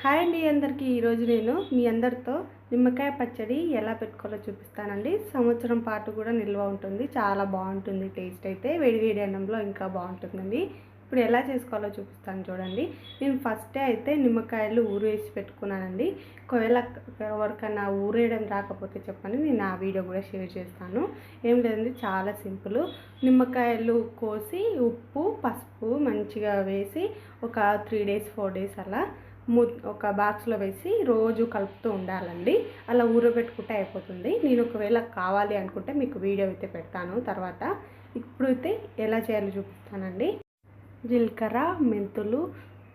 Hi అండి అందరికీ. ఈరోజు నేను మీ అందరితో నిమ్మకాయ పచ్చడి ఎలా పెట్టుకోవాలో చూపిస్తానండి. సంవత్సరం పాటు కూడా నిల్వ ఉంటుంది. చాలా బాగుంటుంది. టేస్ట్ అయితే వేడివేడి అన్నంలో ఇంకా బాగుంటుందండి. ఇప్పుడు ఎలా చేసుకోవాలో చూపిస్తాను చూడండి. నేను ఫస్టే అయితే నిమ్మకాయలు ఊరేసి పెట్టుకున్నానండి. ఒకవేళ ఎవరికైనా ఊరేయడం రాకపోతే చెప్పండి. నేను ఆ వీడియో కూడా షేర్ చేస్తాను. ఏం లేదండి చాలా సింపుల్. నిమ్మకాయలు కోసి ఉప్పు పసుపు మంచిగా వేసి ఒక త్రీ డేస్ ఫోర్ డేస్ అలా ము ఒక బాక్స్లో వేసి రోజు కలుపుతూ ఉండాలండి. అలా ఊరబెట్టుకుంటే అయిపోతుంది. నేను ఒకవేళ కావాలి అనుకుంటే మీకు వీడియో అయితే పెడతాను. తర్వాత ఇప్పుడైతే ఎలా చేయాలో చూపిస్తానండి. జీలకర్ర మెంతులు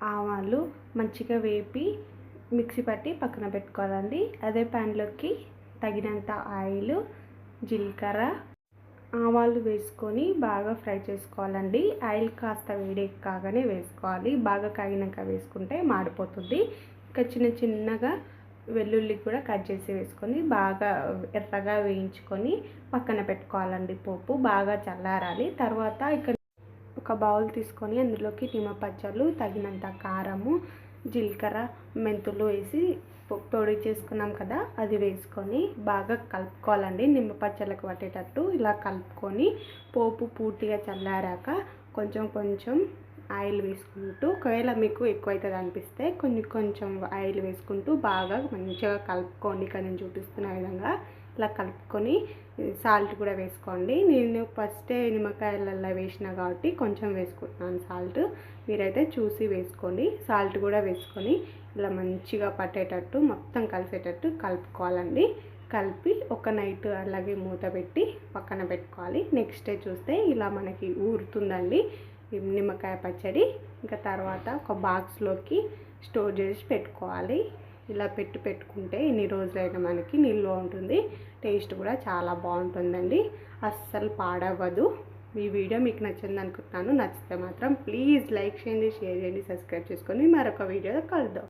ఆవాలు మంచిగా వేపి మిక్సీ పట్టి పక్కన పెట్టుకోవాలండి. అదే ప్యాన్లోకి తగినంత ఆయిల్ జీలకర్ర ఆవాలు వేసుకొని బాగా ఫ్రై చేసుకోవాలండి. ఆయిల్ కాస్త వేడి కాగానే వేసుకోవాలి. బాగా కాగినాక వేసుకుంటే మాడిపోతుంది. ఇంకా చిన్న చిన్నగా వెల్లుల్లి కూడా కట్ చేసి వేసుకొని బాగా ఎర్రగా వేయించుకొని పక్కన పెట్టుకోవాలండి పోపు. బాగా చల్లారాలి. తర్వాత ఇక్కడ ఒక బౌల్ తీసుకొని అందులోకి నిమ్మపచ్చలు తగినంత కారము జీలకర్ర మెంతులు వేసి పొడి చేసుకున్నాం కదా అది వేసుకొని బాగా కలుపుకోవాలండి. నిమ్మ పచ్చళ్ళకు పట్టేటట్టు ఇలా కలుపుకొని పోపు పూర్తిగా చల్లారాక కొంచెం కొంచెం ఆయిల్ వేసుకుంటూ ఒకవేళ మీకు ఎక్కువైతే అనిపిస్తే కొన్ని కొంచెం ఆయిల్ వేసుకుంటూ బాగా మంచిగా కలుపుకోండి. ఇక్కడ నేను చూపిస్తున్న విధంగా ఇలా కలుపుకొని సాల్ట్ కూడా వేసుకోండి. నేను ఫస్టే నిమ్మకాయలలో వేసిన కాబట్టి కొంచెం వేసుకుంటున్నాను సాల్ట్. మీరైతే చూసి వేసుకోండి. సాల్ట్ కూడా వేసుకొని ఇలా మంచిగా పట్టేటట్టు మొత్తం కలిసేటట్టు కలుపుకోవాలండి. కలిపి ఒక నైట్ అలాగే మూత పెట్టి పక్కన పెట్టుకోవాలి. నెక్స్ట్ డే చూస్తే ఇలా మనకి ఊరుతుందండి. నిమ్మకాయ పచ్చడి. ఇంకా తర్వాత ఒక బాక్స్లోకి స్టోర్ చేసి పెట్టుకోవాలి. ఇలా పెట్టి పెట్టుకుంటే ఎన్ని రోజులైనా మనకి నిల్వ ఉంటుంది టేస్ట్ కూడా చాలా బాగుంటుందండి. అస్సలు పాడవ్వదు. ఈ వీడియో మీకు నచ్చింది అనుకుంటున్నాను. నచ్చితే మాత్రం ప్లీజ్ లైక్ చేయండి షేర్ చేయండి సబ్స్క్రైబ్ చేసుకొని మరొక వీడియో కలుద్దాం.